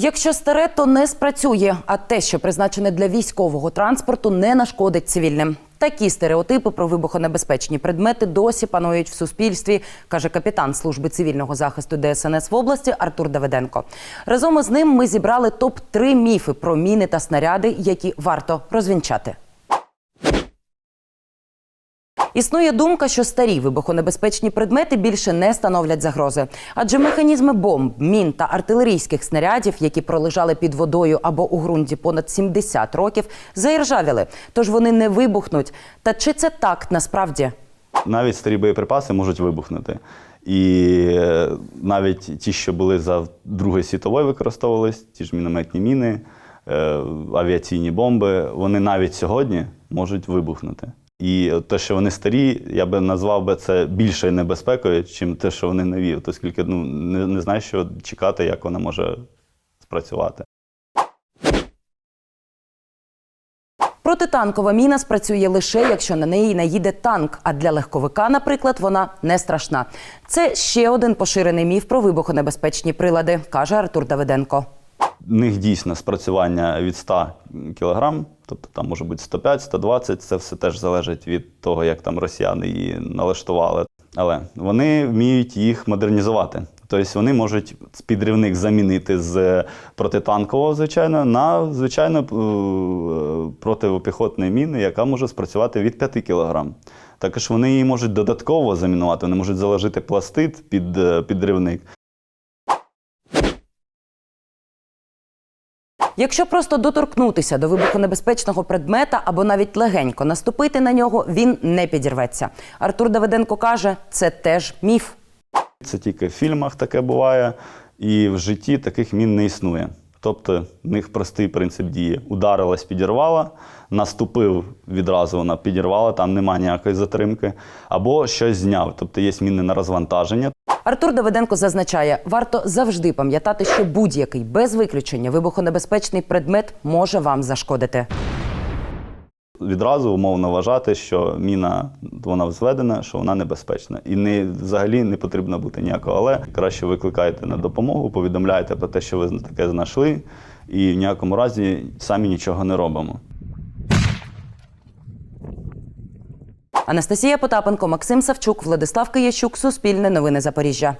Якщо старе, то не спрацює, а те, що призначене для військового транспорту, не нашкодить цивільним. Такі стереотипи про вибухонебезпечні предмети досі панують в суспільстві, каже капітан служби цивільного захисту ДСНС в області Артур Давиденко. Разом із ним ми зібрали топ 3 міфи про міни та снаряди, які варто розвінчати. Існує думка, що старі вибухонебезпечні предмети більше не становлять загрози, адже механізми бомб, мін та артилерійських снарядів, які пролежали під водою або у ґрунті понад 70 років, заіржавіли, тож вони не вибухнуть. Та чи це так насправді? Навіть старі боєприпаси можуть вибухнути. І е, навіть ті, що були за Другої світової, використовувались, ті ж мінометні міни, е, авіаційні бомби, вони навіть сьогодні можуть вибухнути. І те, що вони старі, я би назвав би це більшою небезпекою, чим те, що вони нові, оскільки ну, не, не знаєш, що чекати, як вона може спрацювати. Протитанкова міна спрацює лише якщо на неї наїде танк. А для легковика, наприклад, вона не страшна. Це ще один поширений міф про вибухонебезпечні прилади, каже Артур Давиденко. В них дійсно спрацювання від 100 кг, тобто там може бути 105, 120, це все теж залежить від того, як там росіяни її налаштували. Але вони вміють їх модернізувати. Тобто вони можуть підривник замінити з протитанкового, звичайно, на звичайно е, протипіхотної міни, яка може спрацювати від 5 кг. Також вони її можуть додатково замінувати, вони можуть заложити пластид під е, підривник. Якщо просто доторкнутися до вибухонебезпечного предмета або навіть легенько наступити на нього, він не підірветься. Артур Давиденко каже, це теж міф. Це тільки в фільмах таке буває, і в житті таких мін не існує. Тобто в них простий принцип дії. Ударилась, підірвала, наступив відразу вона підірвала, там немає ніякої затримки, або щось зняв. Тобто є міни на розвантаження. Артур Давиденко зазначає, варто завжди пам'ятати, що будь-який без виключення вибухонебезпечний предмет може вам зашкодити. Відразу умовно вважати, що міна вона взведена, що вона небезпечна. І не, взагалі не потрібно бути ніякого. Але краще викликайте на допомогу, повідомляйте про те, що ви таке знайшли, і в ніякому разі самі нічого не робимо. Анастасія Потапенко, Максим Савчук, Владислав Киящук, Суспільне новини Запоріжжя.